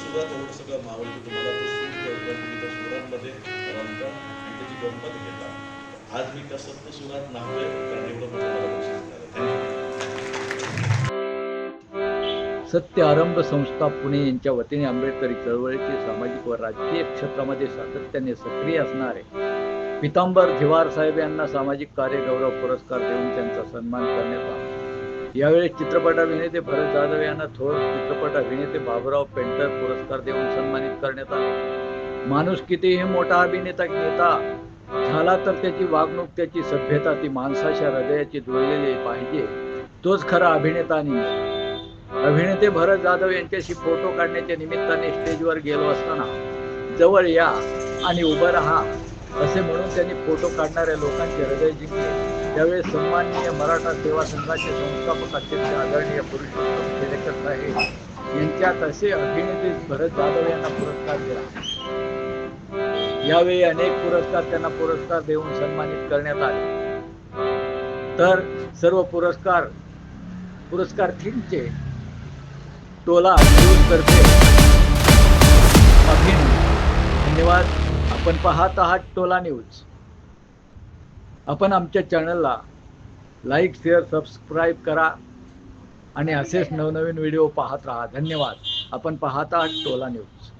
एवढं सगळं मावळतं तुम्हाला तो सूर ठेवतो सुरांमध्ये रमता आणि त्याची गंमत घेता आज मी त्या सत्य सुरात नाहोय कारण एवढं मोठं सत्य आरंभ संस्था पुणे यांच्या वतीने आंबेडकरी चळवळीचे सामाजिक व राजकीय क्षेत्रामध्ये सातत्याने सक्रिय असणारे पितांबर धिवार साहेब यांना सामाजिक कार्य गौरव पुरस्कार देऊन त्यांचा सन्मान करण्यात आला. यावेळी चित्रपट अभिनेते भरत जाधव यांना थोर चित्रपट अभिनेते बाबुराव पेंटर पुरस्कार देऊन सन्मानित करण्यात आले. माणूस कितीही मोठा अभिनेता नेता झाला तर त्याची वागणूक त्याची सभ्यता ती माणसाच्या हृदयाची जुळलेली पाहिजे. तोच खरा अभिनेता आणि अभिनेते भरत जाधव यांच्याशी फोटो काढण्याच्या निमित्ताने स्टेजवर गेलो असताना जवळ या आणि उभं राहा. असे म्हणून त्यांनी फोटो काढणाऱ्या लोकांचे हृदय जिंकले. त्यावेळी सन्माननीय मराठा सेवा संघाचे संस्थापक अध्यक्ष आदरणीय पुरुषोत्तम केलेकर साहेब यांच्यात असे अभिनेते भरत जाधव यांना पुरस्कार दिला. यावेळी अनेक पुरस्कार त्यांना पुरस्कार देऊन सन्मानित करण्यात आले. तर सर्व पुरस्कार पुरस्कार्थींचे टोला करते. अभिनंदन. आपण पाहत आहात टोला न्यूज. आपण आमच्या चॅनलला लाईक शेअर सबस्क्राईब करा आणि असेच नवनवीन व्हिडिओ पाहत राहा. धन्यवाद. आपण पाहत आहात टोला न्यूज.